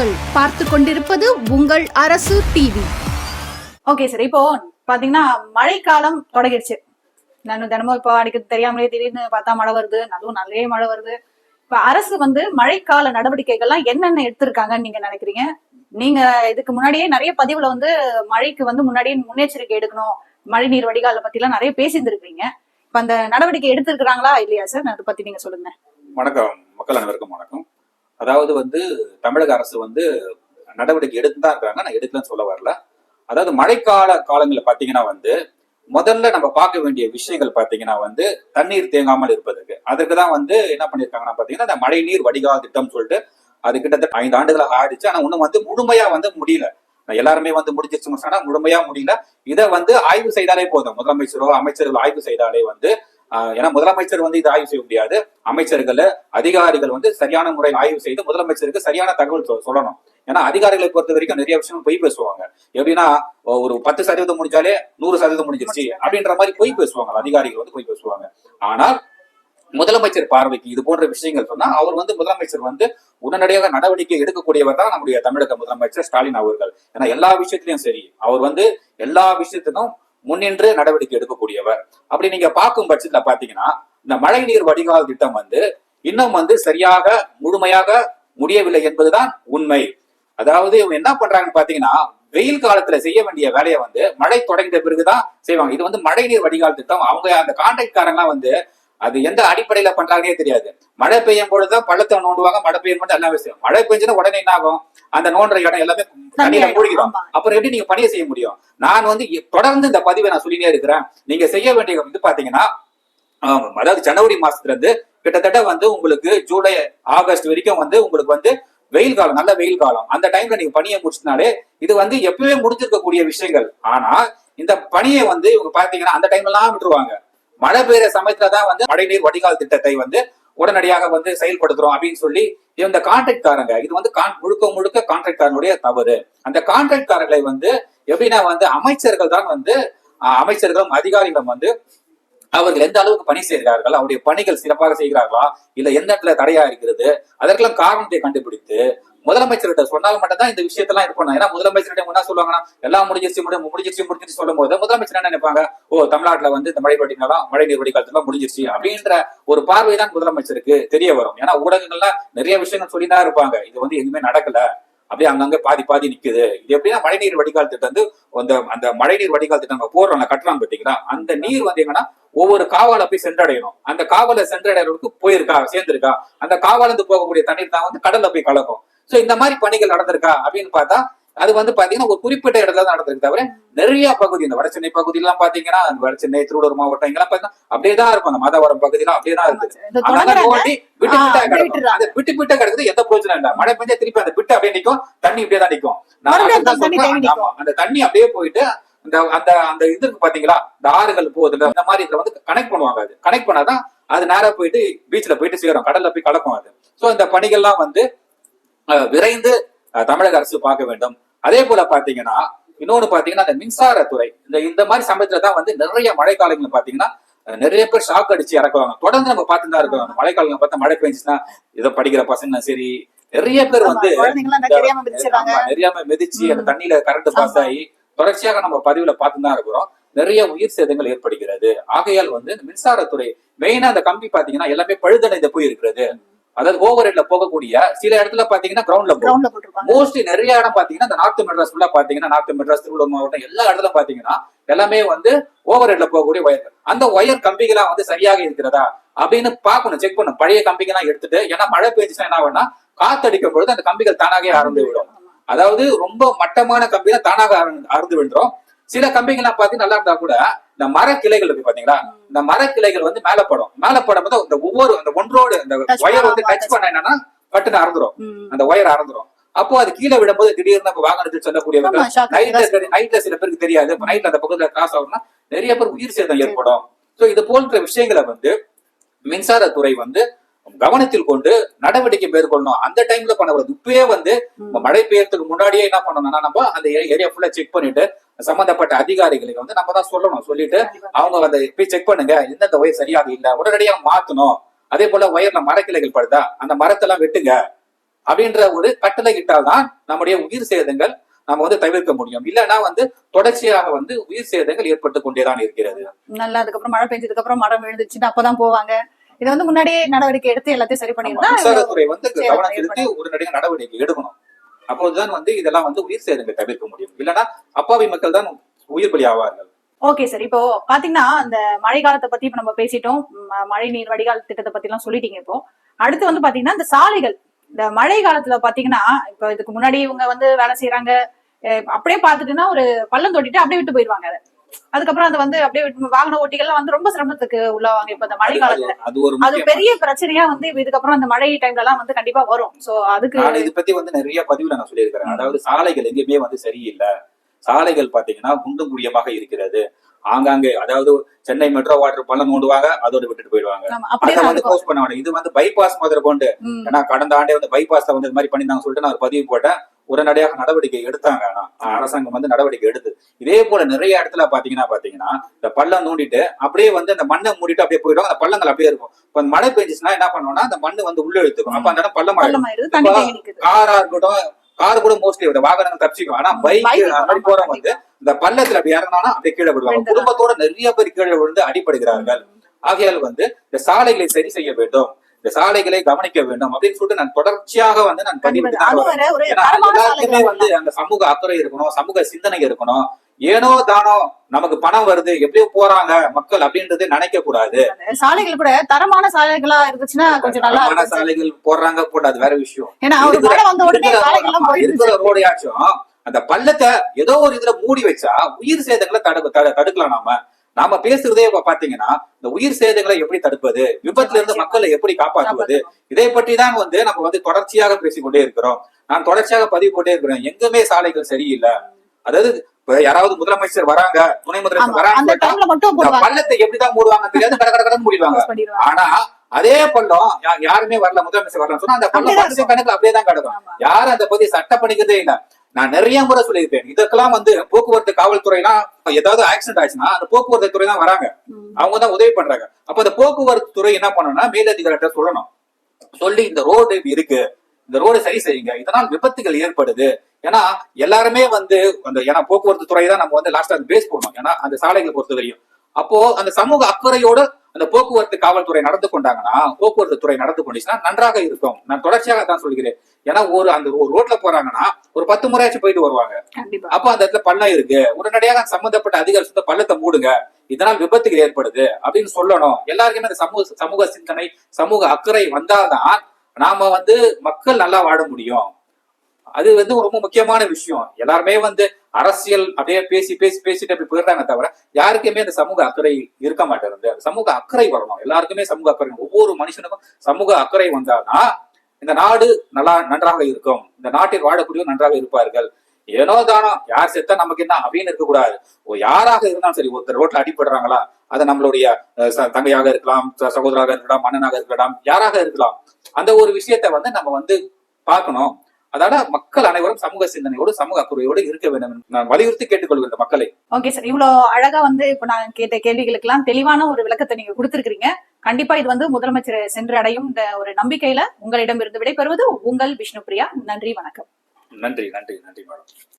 நீங்கள் பார்த்து கொண்டிருப்பது உங்கள் அரசு டிவி ஓகே சார் இப்போ பாத்தீங்கன்னா மழைக்காலம் தொடங்கிடுச்சு. நான் தினமும் இப்போ அடிக்கிறது தெரியாமலே திடீர்னு பார்த்தா மழை வருது. அதுவும் நிறைய மழை வருது. இப்ப அரசு வந்து மழைக்கால நடவடிக்கைகள்லாம் என்னென்ன எடுத்திருக்காங்கன்னு நீங்க நினைக்கிறீங்க? நீங்க இதுக்கு முன்னாடியே நிறைய பதிவுல வந்து மழைக்கு வந்து முன்னாடியே முன்னெச்சரிக்கை எடுக்கணும். மழை நீர் வடிகால பத்தி எல்லாம் நிறைய பேசியிருந்திருக்கீங்க இப்ப அந்த நடவடிக்கை எடுத்திருக்கிறாங்களா இல்லையா சார் அதை பத்தி நீங்க சொல்லுங்க. வணக்கம். மக்கள் அனைவருக்கும் வணக்கம். அதாவது வந்து தமிழக அரசு வந்து நடவடிக்கை எடுத்து தான் இருக்காங்க. நான் எடுக்கலன்னு சொல்ல வரல. அதாவது மழைக்கால காலங்களில் பார்த்தீங்கன்னா வந்து முதல்ல நம்ம பார்க்க வேண்டிய விஷயங்கள் பார்த்தீங்கன்னா வந்து தண்ணீர் தேங்காமல் இருப்பதற்கு. அதற்கு தான் வந்து என்ன பண்ணியிருக்காங்கன்னா பார்த்தீங்கன்னா அந்த மழை நீர் வடிகால் திட்டம் சொல்லிட்டு அது கிட்டத்தட்ட ஐந்து ஆண்டுகளாக ஆயிடுச்சு. ஆனால் இன்னும் வந்து முழுமையா வந்து முடியல. எல்லாருமே வந்து முடிஞ்சிருச்சு சொன்னா முழுமையா முடியல. இதை வந்து ஆய்வு செய்தாலே போதும். முதலமைச்சரோ அமைச்சர்கள் ஆய்வு செய்தாலே வந்து ஏன்னா முதலமைச்சர் வந்து இதை ஆய்வு செய்ய முடியாது. அமைச்சர்கள் அதிகாரிகள் வந்து சரியான முறையில் ஆய்வு செய்து முதலமைச்சருக்கு சரியான தகவல் சொல்லணும். ஏன்னா அதிகாரிகளை பொறுத்த வரைக்கும் நிறைய விஷயம் பொய் பேசுவாங்க. எப்படின்னா ஒரு பத்து சதவீதம் முடிஞ்சாலே நூறு சதவீதம் முடிஞ்சிருச்சு. அப்படின்ற மாதிரி பொய் பேசுவாங்க. அதிகாரிகள் வந்து பொய் பேசுவாங்க. ஆனால் முதலமைச்சர் பார்வைக்கு இது போன்ற விஷயங்கள் சொன்னா அவர் வந்து முதலமைச்சர் வந்து உடனடியாக நடவடிக்கை எடுக்கக்கூடியவர் தான் நம்முடைய தமிழக முதலமைச்சர் ஸ்டாலின் அவர்கள். ஏன்னா எல்லா விஷயத்திலயும் சரி. அவர் வந்து எல்லா விஷயத்துக்கும் முன்னின்று நடவடிக்கை எடுக்கக்கூடியவர். அப்படி நீங்க பார்க்கும் பட்சத்துல பாத்தீங்கன்னா இந்த மழைநீர் வடிகால் திட்டம் வந்து இன்னும் வந்து சரியாக முழுமையாக முடியவில்லை என்பதுதான் உண்மை. அதாவது இவங்க என்ன பண்றாங்கன்னு பாத்தீங்கன்னா வெயில் காலத்துல செய்ய வேண்டிய வேலையை வந்து மழை தொடங்கின பிறகுதான் செய்வாங்க. இது வந்து மழைநீர் வடிகால் திட்டம். அவங்க அந்த கான்ட்ராக்ட்காரங்களாம் வந்து அது எந்த அடிப்படையில பண்றாங்கன்னே தெரியாது. மழை பெய்யும் பொழுதுதான் பள்ளத்தை நோண்டுவாங்க மழை பெய்யும் போது எல்லாம் விஷயம் மழை பெஞ்சுன்னா உடனே என்ன ஆகும்? அந்த நோண்டுற இடம் எல்லாமே தண்ணியில ஆமா. அப்புறம் எப்படி நீங்க பணியை செய்ய முடியும்? நான் வந்து தொடர்ந்து இந்த பதிவை நான் சொல்லினே இருக்கிறேன். நீங்க செய்ய வேண்டிய இது பாத்தீங்கன்னா அதாவது ஜனவரி மாசத்துல இருந்து கிட்டத்தட்ட வந்து உங்களுக்கு ஜூலை ஆகஸ்ட் வரைக்கும் வந்து உங்களுக்கு வந்து வெயில் காலம் நல்ல வெயில் காலம். அந்த டைம்ல நீங்க பணியை முடிச்சினாலே இது வந்து எப்பவே முடிஞ்சிருக்கக்கூடிய விஷயங்கள். ஆனா இந்த பணியை வந்து இவங்க பாத்தீங்கன்னா அந்த டைம்ல எல்லாம் விட்டுருவாங்க. மழை பெய்யுற சமயத்துல தான் வந்து மழைநீர் வடிகால் திட்டத்தை வந்து உடனடியாக வந்து செயல்படுத்துறோம் அப்படின்னு சொல்லி இந்த கான்ட்ராக்ட்காரங்க இது வந்து கான்- முழுக்க முழுக்க கான்ட்ராக்ட்காரனுடைய தவறு. அந்த கான்ட்ராக்ட்காரர்களை வந்து எப்படின்னா வந்து அமைச்சர்கள் தான் வந்து அமைச்சர்களும் அதிகாரிகளும் வந்து அவர்கள் எந்த அளவுக்கு பணி செய்கிறார்கள் அவருடைய பணிகள் சிறப்பாக செய்கிறார்களா இல்ல எந்த இடத்துல தடையா இருக்கிறது அதற்கெல்லாம் காரணத்தை கண்டுபிடித்து முதலமைச்சர்கிட்ட சொன்னால் மட்டும் தான் இந்த விஷயத்தெல்லாம் இது ஏன்னா முதலமைச்சர்கிட்ட என்ன சொல்லுவாங்கன்னா எல்லாம் முடிஞ்சிருச்சு முடி முடிஞ்சிருச்சு முடிஞ்சிருச்சு சொல்லும் போது முதலமைச்சர் என்ன நினைப்பாங்க? ஓ தமிழ்நாட்டுல வந்து இந்த மழை வடிகாலம் மழை நீர் வடிகாலத்துல முடிஞ்சிருச்சு அப்படின்ற ஒரு பார்வை தான் முதலமைச்சருக்கு தெரிய வரும். ஏன்னா ஊடகங்கள்லாம் நிறைய விஷயங்கள் சொல்லிதான் இருப்பாங்க. இது வந்து எதுவுமே நடக்கல. அப்படியே அங்கங்க பாதி பாதி நிக்குது. இது எப்படின்னா மழைநீர் வடிகால் திட்டம் வந்து அந்த அந்த மழைநீர் வடிகால் திட்டம் நம்ம போடுறோம் கட்டலாம் பார்த்தீங்களா? அந்த நீர் வந்து எங்கன்னா ஒவ்வொரு காவால போய் சென்றடையணும். அந்த காவலை சென்றடைறதுக்கு போயிருக்கா சேர்ந்திருக்கா? அந்த காவலந்து போகக்கூடிய தண்ணீர் தான் வந்து கடல்ல போய் கலக்கும். சோ இந்த மாதிரி பணிகள் நடந்திருக்கா? அப்படின்னு பார்த்தா அது வந்து பாத்தீங்கன்னா ஒரு குறிப்பிட்ட இடத்துல தான் நடந்திருக்கு தவிர நிறைய பகுதி இந்த வடசென்னை பகுதியெல்லாம் பாத்தீங்கன்னா அந்த வடசென்னை திருவள்ளூர் மாவட்டம் இங்கெல்லாம் பாத்தீங்கன்னா அப்படியே தான் இருக்கும். அந்த மாதவரம் பகுதியெல்லாம் அப்படியே தான் இருக்குது. தொடங்குறாங்க. நோண்டி விட்டு விட்டா கிடக்கும். அது விட்டு விட்டு கிடக்குது எந்த பிரயோஜனம் இல்ல. மழை பெஞ்சா திருப்பி அந்த விட்டு அப்படியே நிக்கும். தண்ணி இப்படியே தான் நிக்கும். நான் மறுபடியும் அதுதான் அந்த தண்ணி அந்த அப்படியே போயிட்டு இந்த அந்த அந்த இது இருக்கு பாத்தீங்களா? இந்த ஆறுகள் போகுதுல இந்த மாதிரி இதுல வந்து கனெக்ட் பண்ணுவாங்க அது. கனெக்ட் பண்ணாதான் அது நேரா போயிட்டு பீச்ல போயிட்டு சேரும் கடல்ல போய் கலக்கும் அது. சோ இந்த பணிகள்லாம் வந்து விரைந்து தமிழக அரசு பார்க்க வேண்டும். அதே போல பாத்தீங்கன்னா இன்னொன்னு பாத்தீங்கன்னா அந்த மின்சாரத்துறை இந்த இந்த மாதிரி சமயத்துல தான் வந்து நிறைய மழைக்காலங்கள் பாத்தீங்கன்னா நிறைய பேர் ஷாக் அடிச்சு இறக்குவாங்க. தொடர்ந்து நம்ம பார்த்து தான் இருக்கோம். மழைக்காலங்கள் பார்த்தா மழை பெஞ்சுச்சுன்னா இதை படிக்கிற பசங்க சரி நிறைய பேர் வந்து இந்த தெரியாம மிதிச்சு அந்த. தண்ணியில கரண்ட் பாஸ். ஆகி தொடர்ச்சியாக நம்ம பதிவுல பார்த்து தான் இருக்கிறோம். நிறைய உயிர் சேதங்கள் ஏற்படுகிறது. ஆகையால் வந்து இந்த மின்சாரத்துறை மெயினா அந்த கம்பி பாத்தீங்கன்னா எல்லாமே பழுதடைந்த போய் இருக்கிறது அதாவது ஓவர் ஹெட்ல போகக்கூடிய சில இடத்துல பாத்தீங்கன்னா கிரவுண்ட்ல போகும். மோஸ்ட்லி நிறைய இடம் பாத்தீங்கன்னா இந்த நார்த் மெட்ராஸ் ஃபுல்லா பாத்தீங்கன்னா நார்த் மெட்ராஸ் திருவள்ளூர் மாவட்டம் எல்லா இடத்துல பாத்தீங்கன்னா எல்லாமே வந்து ஓவர் ஹெட்ல போகக்கூடிய ஒயர் அந்த ஒயர் கம்பிகள்லாம் வந்து சரியாக இருக்கிறதா அப்படின்னு பார்க்கணும் செக் பண்ணணும். பழைய கம்பிகள்லாம் எடுத்துட்டு ஏன்னா மழை பெய்ஞ்சுன்னா என்ன ஆகும்னா காத்தடிக்கும் பொழுது அந்த கம்பிகள் தானாகவே அறந்து விடும். அதாவது ரொம்ப மட்டமான கம்பினா தானாக அறுந்து விழுந்துரும். சில கம்பிகள்லாம் பார்த்து நல்லா இருந்தா கூட இந்த மர கிளைகள் இருக்கு பாத்தீங்களா? இந்த மர கிளைகள் வந்து மேல படும். மேல படும் போது இந்த ஒவ்வொரு அந்த ஒன்றோடு அந்த ஒயர் வந்து டச் பண்ண என்னன்னா பட்டுன்னு அறந்துரும். அந்த ஒயர் அறந்துரும். அப்போ அது கீழே விடும்போது திடீர்னு நம்ம வாகனத்தில் செல்லக்கூடியவங்க நைட்ல சில பேருக்கு தெரியாது. நைட்ல அந்த பக்கத்துல கிராஸ் ஆகும்னா நிறைய பேர் உயிர் சேதம் ஏற்படும். சோ இது போன்ற விஷயங்களை வந்து மின்சாரத்துறை வந்து கவனத்தில் கொண்டு நடவடிக்கை மேற்கொள்ளணும். அந்த டைம்ல பண்ணக்கூடாது இப்பயே வந்து. மழை பெய்யறதுக்கு முன்னாடியே என்ன பண்ணணும்னா நம்ம அந்த ஏரியா ஃபுல்லா செக் பண்ணிட்டு சம்பந்தப்பட்ட அதிகாரிகளுக்கு வந்து நம்ம தான் சொல்லணும். சொல்லிட்டு அவங்க அந்த போய் செக் பண்ணுங்க. எந்தெந்த ஒயர் சரியாக இல்ல. உடனடியாக மாத்தணும். அதே போல ஒயர்ல மரக்கிளைகள் படுதா? அந்த மரத்தெல்லாம் வெட்டுங்க. அப்படின்ற ஒரு கட்டளை இட்டால்தான் நம்முடைய உயிர் சேதங்கள் நம்ம வந்து தவிர்க்க முடியும். இல்லைன்னா வந்து தொடர்ச்சியாக வந்து உயிர் சேதங்கள் ஏற்பட்டு கொண்டேதான் இருக்கிறது. நல்லா அதுக்கப்புறம் மழை பெஞ்சதுக்கு அப்புறம் மரம் விழுந்துச்சுன்னு அப்பதான் போவாங்க. இதை வந்து முன்னாடியே நடவடிக்கை எடுத்து எல்லாத்தையும் சரி பண்ணிருந்தா மின்சாரத்துறை வந்து கவனம் செலுத்தி உடனடியாக நடவடிக்கை எடுக்கணும். அப்போதுதான் வந்து இதெல்லாம் வந்து உயிர் சேதங்களை தவிர்க்க முடியும். இல்லைன்னா அப்பாவி மக்கள் தான் உயிர் பலி ஆவார்கள். ஓகே சார் இப்போ பாத்தீங்கன்னா அந்த மழை காலத்தை பத்தி இப்ப நம்ம பேசிட்டோம். மழை நீர் வடிகால் திட்டத்தை பத்தி எல்லாம் சொல்லிட்டீங்க இப்போ. அடுத்து வந்து பாத்தீங்கன்னா இந்த சாலைகள். இந்த மழை காலத்துல பாத்தீங்கன்னா இப்ப இதுக்கு முன்னாடி இவங்க வந்து வேலை செய்யறாங்க அப்படியே பாத்துட்டுன்னா ஒரு பள்ளம் தொட்டிட்டு அப்படியே விட்டு போயிருவாங்க அதை. அதுக்கப்புறம் அதை வந்து அப்படியே வாகன ஓட்டிகள் வந்து ரொம்ப சிரமத்துக்கு உள்ளாவாங்க. இப்ப இந்த மழை காலத்துல. அது பெரிய பிரச்சனையா வந்து இதுக்கப்புறம் அந்த மழை டைம்ல எல்லாம் வந்து கண்டிப்பா வரும். சோ அதுக்கு நான் இது பத்தி வந்து நிறைய பதிவுல நான் சொல்லியிருக்கிறேன். அதாவது சாலைகள் எங்கேயுமே வந்து சரியில்லை. சாலைகள் பாத்தீங்கன்னா குண்டும் குழியமாக இருக்கிறது. ஆங்காங்கே அதாவது சென்னை மெட்ரோ வாட்டர் பள்ளம் நோண்டுவாங்க அதோட விட்டுட்டு போயிடுவாங்க. அதை வந்து. க்ளோஸ் பண்ண இது வந்து பைபாஸ் முதல் கொண்டு. ம். ஏன்னா கடந்த ஆண்டே வந்து பைபாஸ்ல வந்து இது மாதிரி பண்ணிருந்தாங்க சொல்லிட்டு நான் ஒரு பதிவு போட்டேன். உடனடியாக நடவடிக்கை எடுத்தாங்க. ஆனா அரசாங்கம் வந்து நடவடிக்கை எடுத்து. இதே போல நிறைய இடத்துல பாத்தீங்கன்னா பாத்தீங்கன்னா இந்த பள்ளம் நோண்டிட்டு அப்படியே வந்து அந்த மண்ணை மூடிட்டு அப்படியே போயிடுவாங்க அந்த பள்ளங்கள் அப்படியே இருக்கும். இப்ப மழை பெஞ்சுச்சுன்னா என்ன பண்ணுவோம்னா அந்த மண்ணு வந்து உள்ள இழுத்துக்கும். அப்ப அந்த இடம் பள்ளம் காரா இருக்கட்டும் கார் கூட மோஸ்ட்லி வாகனங்கள் தப்பிச்சுக்கும். ஆனா பைக் அந்த மாதிரி போறவங்க வந்து இந்த பள்ளத்துல அப்படி இறங்கினா அப்படியே கீழே விடுவாங்க. குடும்பத்தோட நிறைய பேர் கீழே விழுந்து அடிபடுகிறார்கள். ஆகையால் வந்து இந்த சாலைகளை சரி செய்ய வேண்டும். இந்த சாலைகளை கவனிக்க வேண்டும் அப்படின்னு சொல்லிட்டு நான் தொடர்ச்சியாக வந்து நான் தரமான எல்லாருக்குமே வந்து அந்த சமூக அக்கறை இருக்கணும் சமூக சிந்தனை இருக்கணும். ஏனோ தானோ நமக்கு பணம் வருது எப்படியோ போறாங்க மக்கள் அப்படின்றது நினைக்க கூடாது. சாலைகள் கூட தரமான சாலைகளா இருந்துச்சுன்னா கொஞ்சம் நல்லா சாலைகள் போடுறாங்க போட்டு அது வேற விஷயம். ஏன்னா இருக்கிற- ரோடையாச்சும் அந்த பள்ளத்தை ஏதோ ஒரு இதுல மூடி வச்சா உயிர் சேதங்களை தடு தடு- தடுக்கலாம் நாம. நாம பேசுறதே இப்ப பாத்தீங்கன்னா இந்த உயிர் சேதங்களை எப்படி தடுப்பது விபத்துல இருந்து மக்களை எப்படி காப்பாற்றுவது இதை பற்றி தான் வந்து நம்ம வந்து தொடர்ச்சியாக பேசிக்கொண்டே இருக்கிறோம். நான் தொடர்ச்சியாக பதிவு போட்டே இருக்கிறேன். எங்குமே சாலைகள் சரியில்லை. அதாவது யாராவது முதலமைச்சர் வராங்க துணை முதலமைச்சர் வராங்க பள்ளத்தை எப்படிதான் மூடுவாங்க தெரியாது கட கட கடன்னு மூடிடுவாங்க. ஆனா அதே பள்ளம் யாருமே வரல முதலமைச்சர் வரல சொன்னா அந்த பள்ளம் கணக்குல அப்படியே தான் கிடக்கும். யாரும் அந்த பத்தி சட்டம் பண்ணிக்கிறதே இல்ல. நான் நிறைய முறை சொல்லியிருக்கேன் இதற்கெல்லாம் வந்து போக்குவரத்து காவல்துறைலாம் ஏதாவது ஆக்சிடென்ட் ஆச்சுன்னா அந்த போக்குவரத்து துறை தான் வராங்க. அவங்க தான் உதவி பண்றாங்க. அப்ப அந்த போக்குவரத்து துறை என்ன பண்ணணும்னா மேலதிகாரிட்ட சொல்லணும். சொல்லி இந்த ரோடு இருக்கு. இந்த ரோடு சரி செய்யுங்க. இதனால் விபத்துகள் ஏற்படுது. ஏன்னா எல்லாருமே வந்து அந்த ஏன்னா போக்குவரத்து துறை தான் நம்ம வந்து லாஸ்டா பேஸ் பண்ணணும் ஏன்னா அந்த சாலைகளை பொறுத்த வரையும். அப்போ அந்த சமூக அக்கறையோட அந்த போக்குவரத்து காவல்துறை நடந்து கொண்டாங்கன்னா போக்குவரத்து துறை நடந்து கொண்டுச்சுன்னா நன்றாக இருக்கும். நான் தொடர்ச்சியாக தான் சொல்கிறேன். ஏன்னா ஒரு அந்த ஒரு ரோட்ல போறாங்கன்னா ஒரு பத்து முறையாச்சும் போயிட்டு வருவாங்க. அப்ப அந்த இடத்துல பள்ளம் இருக்கு. உடனடியாக சம்பந்தப்பட்ட அதிகாரி பள்ளத்தை மூடுங்க. இதனால் விபத்துகள் ஏற்படுது அப்படின்னு சொல்லணும். எல்லாருக்குமே அந்த சமூக சமூக சிந்தனை சமூக அக்கறை வந்தால்தான் நாம வந்து மக்கள் நல்லா வாழ முடியும். அது வந்து ரொம்ப முக்கியமான விஷயம். எல்லாருமே வந்து அரசியல் அப்படியே பேசி பேசி பேசிட்டு அப்படி போயிடுறாங்க தவிர யாருக்குமே அந்த சமூக அக்கறை இருக்க மாட்டேங்குது. சமூக அக்கறை வரணும். எல்லாருக்குமே சமூக அக்கறை ஒவ்வொரு மனுஷனுக்கும் சமூக அக்கறை வந்தாதான் இந்த நாடு நல்லா நன்றாக இருக்கும். இந்த நாட்டில் வாழக்கூடியவர் நன்றாக இருப்பார்கள். ஏனோ தானோ யார் செத்தா நமக்கு என்ன அப்படின்னு இருக்கக்கூடாது. ஓ யாராக இருந்தாலும் சரி ஒருத்தர் ரோட்ல அடிபடுறாங்களா அது நம்மளுடைய தங்கையாக இருக்கலாம் ச- சகோதராக இருக்கலாம் மன்னனாக இருக்கலாம் யாராக இருக்கலாம். அந்த ஒரு விஷயத்தை வந்து நம்ம வந்து பார்க்கணும். அதனால மக்கள் அனைவரும் சமூக சிந்தனையோடு சமூக அக்கறையோடு இருக்க வேண்டும் நான் வலியுறுத்தி கேட்டுக்கொள்கின்ற மக்களை. ஓகே சார் இவ்வளவு அழகா வந்து இப்ப நான் கேட்ட கேள்விகளுக்கெல்லாம் தெளிவான ஒரு விளக்கத்தை நீங்க கொடுத்திருக்கீங்க கண்டிப்பா இது வந்து முதலமைச்சர் சென்று அடையும் இந்த ஒரு நம்பிக்கையில உங்களிடம் இருந்து விடைபெறுவது உங்கள் விஷ்ணுபிரியா. நன்றி வணக்கம். நன்றி நன்றி நன்றி மேடம்.